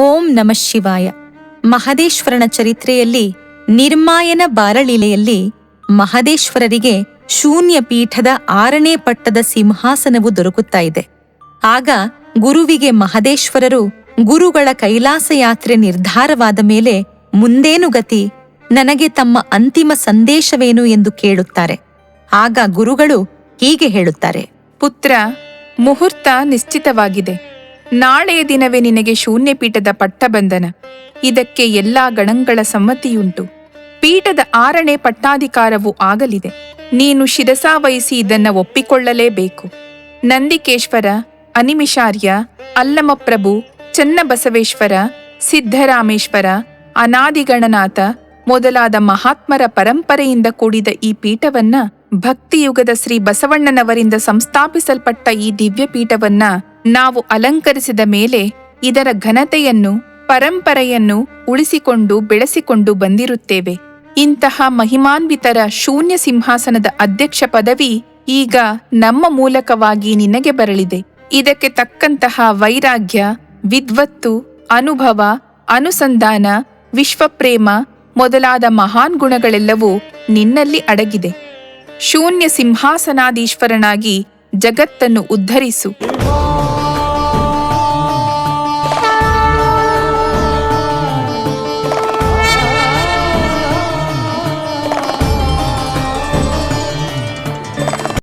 ಓಂ ನಮಃ ಶಿವಾಯ. ಮಹದೇಶ್ವರನ ಚರಿತ್ರೆಯಲ್ಲಿ, ನಿರ್ಮಾಯನ ಬಾರಳಿಲೆಯಲ್ಲಿ ಮಹದೇಶ್ವರರಿಗೆ ಶೂನ್ಯ ಪೀಠದ ಆರನೇ ಪಟ್ಟದ ಸಿಂಹಾಸನವು ದೊರಕುತ್ತಾ ಇದೆ. ಆಗ ಗುರುವಿಗೆ ಮಹದೇಶ್ವರರು ಗುರುಗಳ ಕೈಲಾಸ ಯಾತ್ರೆ ನಿರ್ಧಾರವಾದ ಮೇಲೆ ಮುಂದೇನು ಗತಿ, ನನಗೆ ತಮ್ಮ ಅಂತಿಮ ಸಂದೇಶವೇನು ಎಂದು ಕೇಳುತ್ತಾರೆ. ಆಗ ಗುರುಗಳು ಹೀಗೆ ಹೇಳುತ್ತಾರೆ. ಪುತ್ರ, ಮುಹೂರ್ತ ನಿಶ್ಚಿತವಾಗಿದೆ. ನಾಳೆಯ ದಿನವೇ ನಿನಗೆ ಶೂನ್ಯಪೀಠದ ಪಟ್ಟಬಂಧನ. ಇದಕ್ಕೆ ಎಲ್ಲಾ ಗಣಗಳ ಸಮ್ಮತಿಯುಂಟು. ಪೀಠದ ಆರನೇ ಪಟ್ಟಾಧಿಕಾರವು ಆಗಲಿದೆ. ನೀನು ಶಿರಸಾವಹಿಸಿ ಇದನ್ನ ಒಪ್ಪಿಕೊಳ್ಳಲೇಬೇಕು. ನಂದಿಕೇಶ್ವರ, ಅನಿಮಿಷಾರ್ಯ, ಅಲ್ಲಮಪ್ರಭು, ಚನ್ನಬಸವೇಶ್ವರ, ಸಿದ್ಧರಾಮೇಶ್ವರ, ಅನಾದಿಗಣನಾಥ ಮೊದಲಾದ ಮಹಾತ್ಮರ ಪರಂಪರೆಯಿಂದ ಕೂಡಿದ ಈ ಪೀಠವನ್ನ ಭಕ್ತಿಯುಗದ ಶ್ರೀ ಬಸವಣ್ಣನವರಿಂದ ಸಂಸ್ಥಾಪಿಸಲ್ಪಟ್ಟ ಈ ದಿವ್ಯ ಪೀಠವನ್ನ ನಾವು ಅಲಂಕರಿಸಿದ ಮೇಲೆ ಇದರ ಘನತೆಯನ್ನು, ಪರಂಪರೆಯನ್ನು ಉಳಿಸಿಕೊಂಡು ಬೆಳೆಸಿಕೊಂಡು ಬಂದಿರುತ್ತೇವೆ. ಇಂತಹ ಮಹಿಮಾನ್ವಿತರ ಶೂನ್ಯ ಸಿಂಹಾಸನದ ಅಧ್ಯಕ್ಷ ಪದವಿ ಈಗ ನಮ್ಮ ಮೂಲಕವಾಗಿ ನಿನಗೆ ಬರಲಿದೆ. ಇದಕ್ಕೆ ತಕ್ಕಂತಹ ವೈರಾಗ್ಯ, ವಿದ್ವತ್ತು, ಅನುಭವ, ಅನುಸಂಧಾನ, ವಿಶ್ವಪ್ರೇಮ ಮೊದಲಾದ ಮಹಾನ್ ಗುಣಗಳೆಲ್ಲವೂ ನಿನ್ನಲ್ಲಿ ಅಡಗಿದೆ. ಶೂನ್ಯ ಸಿಂಹಾಸನಾದೀಶ್ವರನಾಗಿ ಜಗತ್ತನ್ನು ಉದ್ಧರಿಸು.